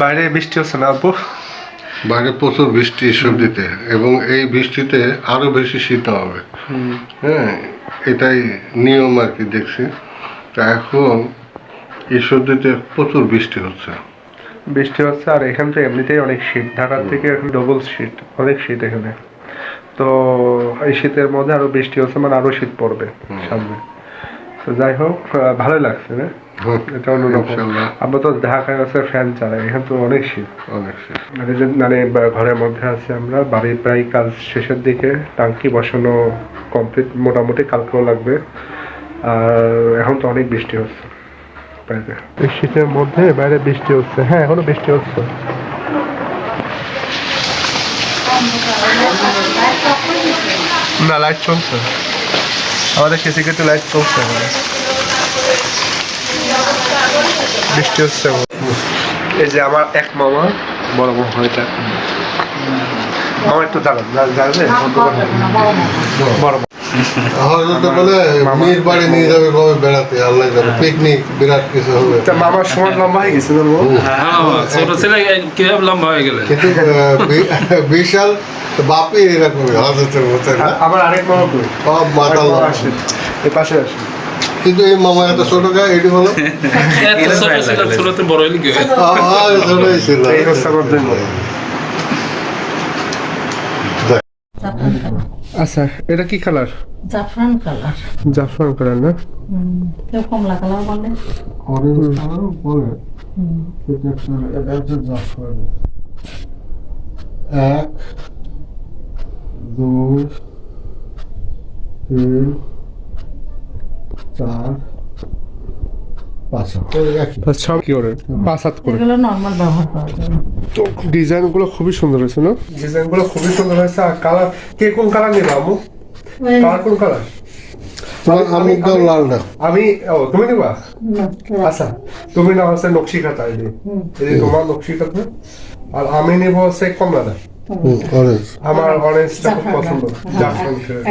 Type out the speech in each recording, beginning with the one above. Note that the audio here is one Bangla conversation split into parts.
বাইরে বৃষ্টি হচ্ছে না আব্বু? বাইরে প্রচুর বৃষ্টি সর্দিতে এবং এই বৃষ্টিতে আরও বেশি শীত হবে। হ্যাঁ এটাই নিয়ম আর কি দেখছি। তা এখন এই সর্দিতে প্রচুর বৃষ্টি হচ্ছে। বৃষ্টি হচ্ছে আর এখান তো এমনিতেই অনেক শীত। ঢাকার থেকে এখন ডবল শীত অনেক শীত এখানে। তো এই শীতের মধ্যে আরও বৃষ্টি হচ্ছে মানে আরও শীত পড়বে সামনে। তো যাই হোক ভালোই লাগছে না হুম, এটা অন্যরকম। আমরা তো ঢাকায় আছে ফ্যান চালাই এখানে তো অনেক শীত। অনেক শীত। মানে মানে ঘরের মধ্যে আছি আমরা বাড়ির প্রায় কাজ শেষের দিকে টাঙ্কি বসানো কমপ্লিট মোটামুটি কালকেও লাগবে। আর এখন তো অনেক বৃষ্টি হচ্ছে বাইরে শীতের মধ্যে বাইরে বৃষ্টি হচ্ছে হ্যাঁ এখনও বৃষ্টি হচ্ছে। না লাইট চলছে। আমাদের কেসি কেটে লাইট কমছে বৃষ্টি হচ্ছে এই যে আমার এক মামা বড় বোন হয়ে থাকে। আমার একটু দাঁড়ান দাঁড়ালে বড়। হয়তো বলে মেয়ের বাড়ি নিয়ে যাবে কবে বেড়াতে? আল্লাহ যাবে পিকনিক বিরাট কিছু হবে। তা মামার সময় লম্বা হয়ে গেছে? হ্যাঁ বাবা, ছোট ছেলে কীভাবে লম্বা হয়ে গেলে? কিন্তু বিশাল বাপি এরকমই হজরতের মতো না? আরেক মামা কই? সব মাথা আরেক মামা লম্বা। আসে এই পাশে আসে। কিন্তু এই মামা এত ছোট গায়ে এটি হলো? ছোট ছিল বড় হইলে কি হয়? ছোটই ছিল। এই হচ্ছে আমার দুই মামা আচ্ছা এটা কি কালার জাফরান কালার জাফরান কালার না? কেউ কমলা কালার বলে। অরেঞ্জ কালারও বলে। এটা হচ্ছে জাফরান। এক দুই তিন চার পাঁচ সব কি করে? পাঁচ হাত করে। এগুলো নর্মাল ব্যবহার করা যাবে তো ডিজাইন খুবই সুন্দর হয়েছে না? ডিজাইন খুবই সুন্দর হয়েছে। আর কালার কে কোন কালার নিবে আমু কালার কোন কালার? আমি দাও লাল না আমি ও তুমি নিবা? না, আচ্ছা তুমি না হচ্ছে নকশি খাতা এই যে। তোমার নকশি খাতা। আর আমি নিব হচ্ছে কমলাটা। অরেঞ্জ আমার অরেঞ্জটা খুব পছন্দ।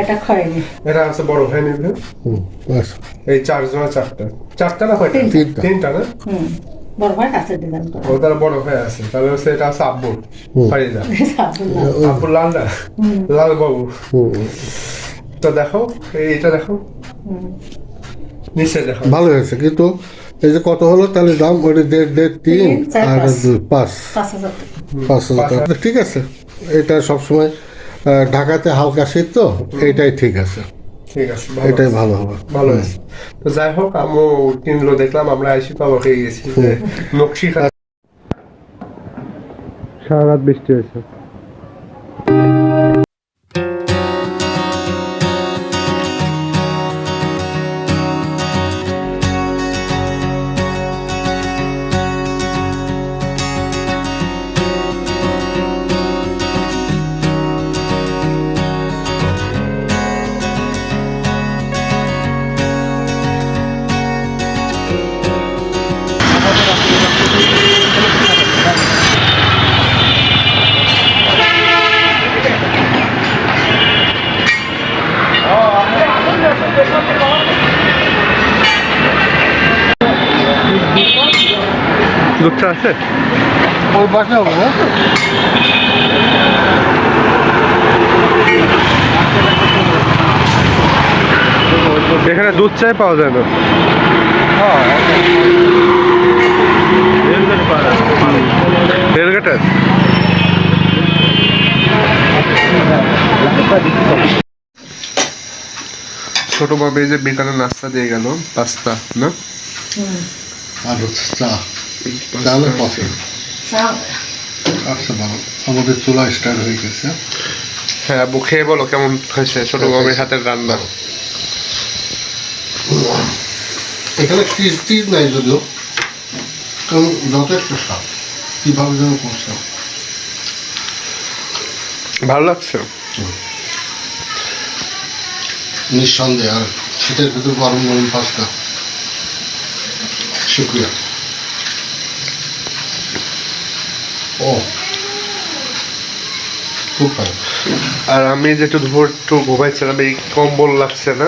এটা খয়েনি এটা হচ্ছে বড় ভাই নিবে এই চারজনের চারটা। চারটা না কয়টা? তিনটা। তিনটা। না? বড় ভাই কাছে ডিজাইন করা। ও তার বড় ভাই আছে। তাহলে হচ্ছে এটা হচ্ছে আব্বুর। ফারিদা সাবুল্লাহ আব্বুর লালটা? লাল বাবু তো দেখো এই এটা দেখো। নিচে দেখো। ভালো হয়েছে কিন্তু এই যে কত হলো তাহলে দাম ওটা দেড় দেড় তিন আর পাঁচ। পাঁচ। হাজার। ঠিক আছে। এটা সবসময় আহ, ঢাকাতে হালকা শীত তো এটাই ঠিক আছে। ঠিক আছে এটাই ভালো হবে। ভালো আছে। তো যাই হোক আমু কিনলো দেখলাম আমরা আইসি তো খেয়ে গেছি নকশি খাতা সারা রাত বৃষ্টি হয়েছে। দুধটা আছে? ওই পাশে হবে না এখানে দুধ চাই পাওয়া যায় না। রেলগেটের? ছোট বাবা এই যে বিকালে নাস্তা দিয়ে গেল পাস্তা না? আর হচ্ছে চা চালে। পছন্দ আচ্ছা ভালো। আমাদের চুলা স্টার্ট হয়ে গেছে। হ্যাঁ আব্বু খেয়ে বলো কেমন হয়েছে ছোট বাবার হাতের রান্না? এখানে চিজ টিজ নাই যদিও কারণ যথেষ্ট স্বাদ কীভাবে যেন করছে। ভালো লাগছে? নিঃসন্দেহে আর শীতের ভিতর গরম গরম পাস্তা। শুক্রিয়া ও। খুব ভালো। আর আমি যেটু দুপুর একটু ঘুমাইছিলাম এই কম্বল লাগছে না।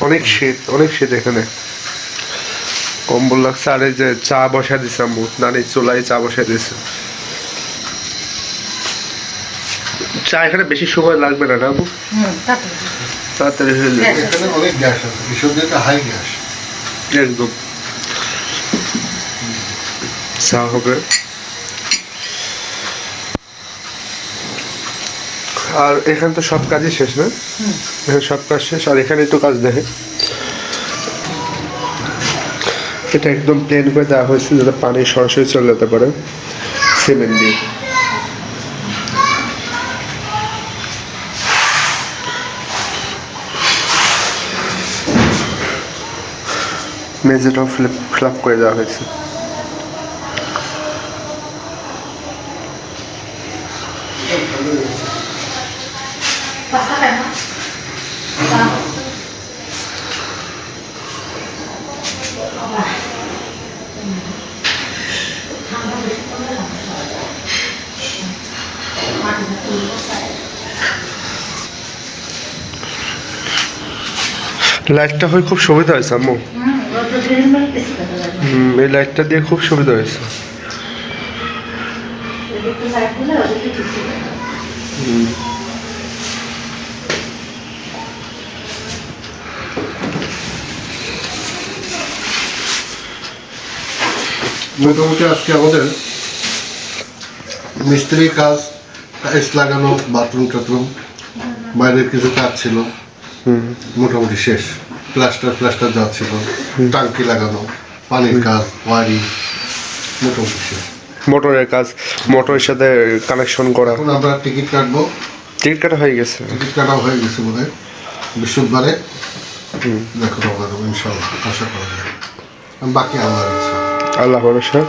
অনেক শীত অনেক শীত এখানে। কম্বল লাগছে আর এই যে চা বসা দিছে আম্মু। নানি চুলায় চা বসা দিছে। চা এখানে বেশি সময় লাগবে না না আম্মু? তাড়াতাড়ি। হয়ে যাবে। এখানে অনেক গ্যাস আছে। এসব হাই গ্যাস। একদম। চা হবে। আর এখানে তো সব কাজই শেষ না? এখানে সব কাজ শেষ আর এখানে একটু কাজ দেখে। এটা একদম প্লেন করে দেওয়া হয়েছে যাতে পানি সরাসরি চলে যেতে পারে সিমেন্ট দিয়ে। মেঝেটাও ফ্লিপ ফ্ল্যাপ করে দেওয়া হয়েছে। লাইটটা হয়ে খুব সুবিধা হয়েছে আম্মু। হুম এই লাইটটা দিয়ে খুব সুবিধা হয়েছে। মোটামুটি আজকে আমাদের মিস্ত্রি কাজ টাইলস লাগানো বাথরুম টাথরুম বাইরের কিছু কাজ ছিল। হুম। মোটামুটি শেষ। প্লাস্টার প্লাস্টার যা ছিল টাঙ্কি লাগানো পানির কাজ ওয়ারিং মোটামুটি শেষ মোটরের কাজ মোটরের সাথে কানেকশন করা। এখন আমরা টিকিট কাটবো। টিকিট কাটা হয়ে গেছে। টিকিট কাটা হয়ে গেছে বোধ হয় বৃহস্পতিবারে দেখো দেবো ইনশাল্লাহ আশা করা যায়। বাকি আমার ইচ্ছা। আল্লাহ ভরসা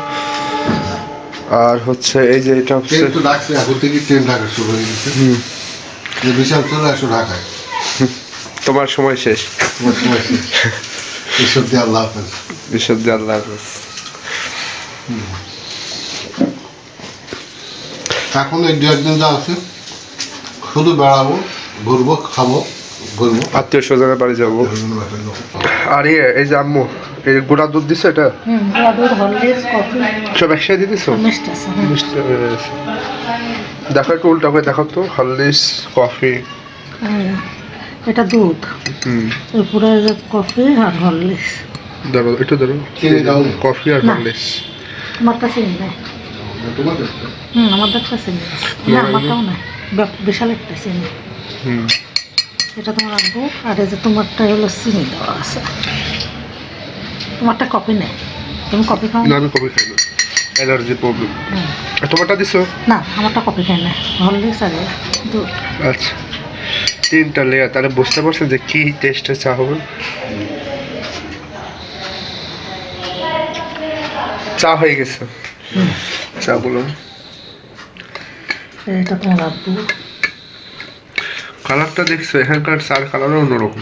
আর হচ্ছে এই যে এটা হচ্ছে ট্রেন তো ডাকছে এখন থেকে ট্রেন ঢাকা শুরু হয়ে গেছে। বিশাল চলে আসো ঢাকায়। তোমার সময় শেষ। তোমার সময় শেষ। ঈশ্বর দিয়ে আল্লাহ হাফেজ। বিশুদ্ধ আল্লাহ হাফেজ। এখন এই দু একদিন যা আছে শুধু বেড়াবো ঘুরবো খাব ঘুরবো। আত্মীয় স্বজনের বাড়ি যাব। আর ইয়ে এই যে আম্মু এই গোড়া দুধ দিছো এটা? হুম গুঁড়া দুধ হরলিক্স কফি। সব একসাথে দিয়ে দিছো? হয়ে গেছে। দেখো একটু উল্টা করে দেখো তো। Horlicks coffee. এটা দুধ। হুম। এরপরে কফি আর হরলিক্স। ধরো এটা ধরো চিনি দাও? কফি আর না। হরলিক্স। তোমার কাছে নেই। তোমার কাছে? হুম আমাদের কাছে নেই। না আমারটাও নাই। বে- বিশাল একটা চিনি। হুম। এটা তোমার রাখব আর এই যে তোমারটা হলো চিনি দেওয়া আছে। তোমারটা কফি নেই। তুমি কফি খাও না? আমি কফি খাই না। Allergy problem. হুম। তোমারটা দিছো? না আমারটা কফি খাই না। হরলিক্স আর দুধ। আচ্ছা। তিনটা লেয়ার তাহলে বুঝতে পারছেন যে কি টেস্টে চা হবে? চা হয়ে গেছে। চা বলুন। এটা তোমার কালারটা দেখছ এখানকার চার কালারও অন্যরকম।